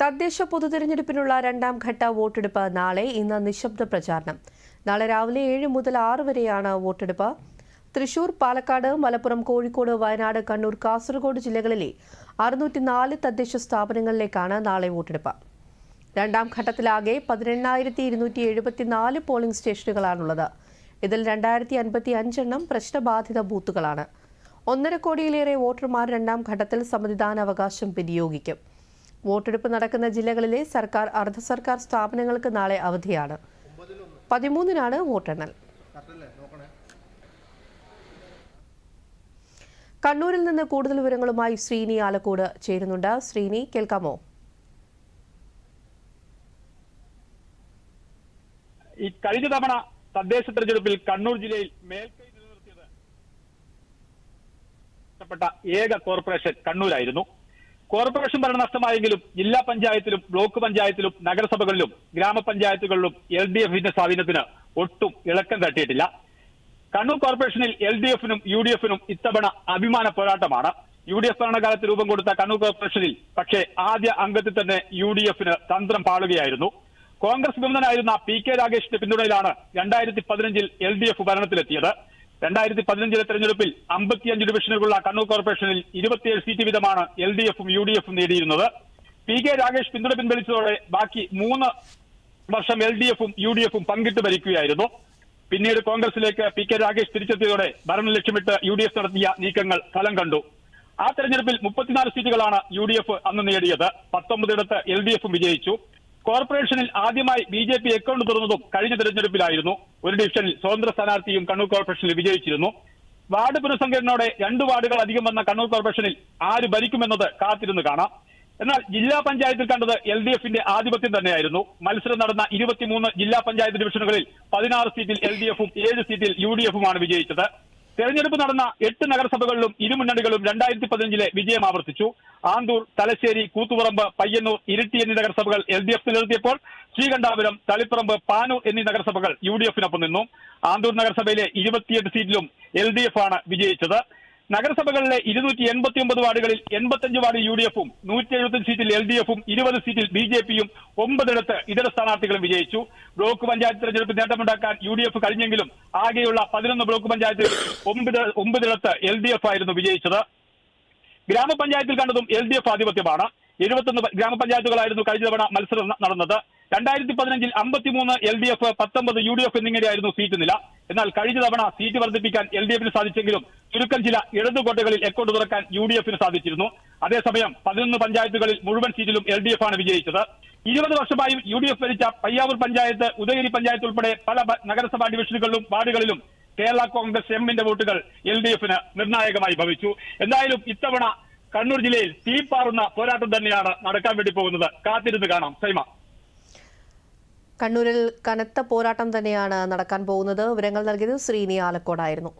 തദ്ദേശ പൊതുതെരഞ്ഞെടുപ്പിനുള്ള രണ്ടാം ഘട്ട വോട്ടെടുപ്പ് നാളെ ഇന്ന് നിശബ്ദ പ്രചാരണം. നാളെ രാവിലെ ഏഴ് മുതൽ ആറ് വരെയാണ് വോട്ടെടുപ്പ്. തൃശൂർ പാലക്കാട് മലപ്പുറം കോഴിക്കോട് വയനാട് കണ്ണൂർ കാസർഗോഡ് ജില്ലകളിലെ അറുന്നൂറ്റിനാല് തദ്ദേശ സ്ഥാപനങ്ങളിലേക്കാണ് നാളെ വോട്ടെടുപ്പ്. രണ്ടാം ഘട്ടത്തിലാകെ പതിനെണ്ണായിരത്തി ഇരുന്നൂറ്റി എഴുപത്തിനാല് പോളിംഗ് സ്റ്റേഷനുകളാണുള്ളത്. ഇതിൽ രണ്ടായിരത്തി അൻപത്തി അഞ്ചെണ്ണം പ്രശ്നബാധിത ബൂത്തുകളാണ്. ഒന്നര കോടിയിലേറെ വോട്ടർമാർ രണ്ടാം ഘട്ടത്തിൽ സമ്മതിദാനാവകാശം വിനിയോഗിക്കും. വോട്ടെടുപ്പ് നടക്കുന്ന ജില്ലകളിലെ സർക്കാർ അർദ്ധ സർക്കാർ സ്ഥാപനങ്ങൾക്ക് നാളെ അവധിയാണ്. പതിമൂന്നിനാണ് വോട്ടെണ്ണൽ. കണ്ണൂരിൽ നിന്ന് കൂടുതൽ വിവരങ്ങളുമായി ശ്രീനി ആലക്കോട് ചേരുന്നുണ്ട്. ശ്രീനി കേൾക്കാമോ? ഈ കഴിഞ്ഞ തവണ തദ്ദേശ തെരഞ്ഞെടുപ്പിൽ കണ്ണൂർ ജില്ലയിൽ മേൽക്കൈ നിലനിർത്തിയത് ഏക കോർപ്പറേഷൻ കണ്ണൂരായിരുന്നു. കോർപ്പറേഷൻ ഭരണനഷ്ടമായെങ്കിലും ജില്ലാ പഞ്ചായത്തിലും ബ്ലോക്ക് പഞ്ചായത്തിലും നഗരസഭകളിലും ഗ്രാമപഞ്ചായത്തുകളിലും എൽ ഡി എഫിന്റെ സ്വാധീനത്തിന് ഒട്ടും ഇളക്കം തട്ടിയിട്ടില്ല. കണ്ണൂർ കോർപ്പറേഷനിൽ എൽ ഡി എഫിനും യു ഡി എഫിനും ഇത്തവണ അഭിമാന പോരാട്ടമാണ്. യു ഡി എഫ് ഭരണകാലത്ത് രൂപം കൊടുത്ത കണ്ണൂർ കോർപ്പറേഷനിൽ പക്ഷേ ആദ്യ അംഗത്തിൽ തന്നെ യു ഡി എഫിന് തന്ത്രം പാളുകയായിരുന്നു. കോൺഗ്രസ് വിമതനായിരുന്ന പി കെ രാഗേഷിന്റെ പിന്തുണയിലാണ് രണ്ടായിരത്തി പതിനഞ്ചിൽ എൽ ഡി എഫ് ഭരണത്തിലെത്തിയത്. രണ്ടായിരത്തി പതിനഞ്ചിലെ തെരഞ്ഞെടുപ്പിൽ അമ്പത്തിയഞ്ച് ഡിവിഷനുകളുള്ള കണ്ണൂർ കോർപ്പറേഷനിൽ ഇരുപത്തിയേഴ് സീറ്റ് വീതമാണ് എൽ ഡി എഫും യു ഡി എഫും നേടിയിരുന്നത്. പി കെ രാഗേഷ് പിന്തുണ പിൻവലിച്ചതോടെ ബാക്കി മൂന്ന് വർഷം എൽ ഡി എഫും യു ഡി എഫും പങ്കിട്ട് ഭരിക്കുകയായിരുന്നു. പിന്നീട് കോൺഗ്രസിലേക്ക് പി കെ രാഗേഷ് തിരിച്ചെത്തിയതോടെ ഭരണം ലക്ഷ്യമിട്ട് യു ഡി എഫ് നടത്തിയ നീക്കങ്ങൾ ഫലം കണ്ടു. ആ തെരഞ്ഞെടുപ്പിൽ മുപ്പത്തിനാല് സീറ്റുകളാണ് യു ഡി എഫ് അന്ന് നേടിയത്. പത്തൊമ്പതിടത്ത് എൽ ഡി എഫും വിജയിച്ചു. കോർപ്പറേഷനിൽ ആദ്യമായി ബി ജെ പി അക്കൗണ്ട് തുറന്നതും കഴിഞ്ഞ തെരഞ്ഞെടുപ്പിലായിരുന്നു. ഒരു ഡിവിഷനിൽ സ്വതന്ത്ര സ്ഥാനാർത്ഥിയും കണ്ണൂർ കോർപ്പറേഷനിൽ വിജയിച്ചിരുന്നു. വാർഡ് പുനഃസംഘടനയോടെ രണ്ട് വാർഡുകൾ അധികം വന്ന കണ്ണൂർ കോർപ്പറേഷനിൽ ആര് ഭരിക്കുമെന്നത് കാത്തിരുന്ന് കാണാം. എന്നാൽ ജില്ലാ പഞ്ചായത്തിൽ കണ്ടത് എൽ ഡി എഫിന്റെ ആധിപത്യം തന്നെയായിരുന്നു. മത്സരം നടന്ന ഇരുപത്തിമൂന്ന് ജില്ലാ പഞ്ചായത്ത് ഡിവിഷനുകളിൽ പതിനാറ് സീറ്റിൽ എൽ ഡി എഫും ഏഴ് സീറ്റിൽ യു ഡി എഫുമാണ് വിജയിച്ചത്. തെരഞ്ഞെടുപ്പ് നടന്ന എട്ട് നഗരസഭകളിലും ഇരുമുന്നണികളും രണ്ടായിരത്തി പതിനഞ്ചിലെ വിജയം ആവർത്തിച്ചു. ആന്തൂർ തലശ്ശേരി കൂത്തുപറമ്പ് പയ്യന്നൂർ ഇരിട്ടി എന്നീ നഗരസഭകൾ എൽ ഡി എഫ് നിലനിർത്തിയപ്പോൾ ശ്രീകണ്ഠാപുരം തളിപ്പറമ്പ് പാനൂർ എന്നീ നഗരസഭകൾ യു ഡി എഫിനൊപ്പം നിന്നു. ആന്തൂർ നഗരസഭയിലെ ഇരുപത്തിയെട്ട് സീറ്റിലും എൽ ഡി എഫ് ആണ് വിജയിച്ചത്. നഗരസഭകളിലെ ഇരുന്നൂറ്റി എൺപത്തി ഒമ്പത് വാർഡുകളിൽ എൺപത്തഞ്ച് വാർഡ് യു ഡി എഫും നൂറ്റി എഴുപത്തി സീറ്റിൽ എൽ ഡി എഫും ഇരുപത് സീറ്റിൽ ബി ജെ പിയും ഒമ്പതിടത്ത് ഇതര സ്ഥാനാർത്ഥികളും വിജയിച്ചു. ബ്ലോക്ക് പഞ്ചായത്ത് തെരഞ്ഞെടുപ്പ് നേട്ടമുണ്ടാക്കാൻ യു ഡി എഫ് കഴിഞ്ഞെങ്കിലും ആകെയുള്ള പതിനൊന്ന് ബ്ലോക്ക് പഞ്ചായത്തിൽ ഒമ്പത് ഒമ്പതിടത്ത് എൽ ഡി എഫ് ആയിരുന്നു വിജയിച്ചത്. ഗ്രാമപഞ്ചായത്തിൽ കണ്ടതും എൽ ഡി എഫ് ആധിപത്യമാണ്. എഴുപത്തൊന്ന് ഗ്രാമപഞ്ചായത്തുകളായിരുന്നു കഴിഞ്ഞ തവണ മത്സരം നടന്നത്. രണ്ടായിരത്തി പതിനഞ്ചിൽ അമ്പത്തിമൂന്ന് എൽ ഡി എഫ് പത്തൊമ്പത് യു ഡി എഫ് എന്നിങ്ങനെയായിരുന്നു സീറ്റ് നില. എന്നാൽ കഴിഞ്ഞ തവണ സീറ്റ് വർദ്ധിപ്പിക്കാൻ എൽ ഡി എഫിന് സാധിച്ചെങ്കിലും ചുരുക്കം ചില ഇടതുകോട്ടകളിൽ എക്കൗണ്ട് തുറക്കാൻ യു ഡി എഫിന് സാധിച്ചിരുന്നു. അതേസമയം പതിനൊന്ന് പഞ്ചായത്തുകളിൽ മുഴുവൻ സീറ്റിലും എൽ ഡി എഫ് ആണ് വിജയിച്ചത്. ഇരുപത് വർഷമായും യു ഡി എഫ് ഭരിച്ച പയ്യാവൂർ പഞ്ചായത്ത് ഉദയഗിരി പഞ്ചായത്ത് ഉൾപ്പെടെ പല നഗരസഭാ ഡിവിഷനുകളിലും വാർഡുകളിലും കേരള കോൺഗ്രസ് എമ്മിന്റെ വോട്ടുകൾ എൽ ഡി എഫിന് നിർണായകമായി ഭവിച്ചു. എന്തായാലും ഇത്തവണ കണ്ണൂർ ജില്ലയിൽ തീപ്പാറുന്ന പോരാട്ടം തന്നെയാണ് നടക്കാൻ വേണ്ടി പോകുന്നത്. കാത്തിരുന്ന് കാണാം. സൈമ. കണ്ണൂരിൽ കനത്ത പോരാട്ടം തന്നെയാണ് നടക്കാൻ പോകുന്നത്. വിവരങ്ങൾ നൽകിയത് ശ്രീനി ആലക്കോടായിരുന്നു.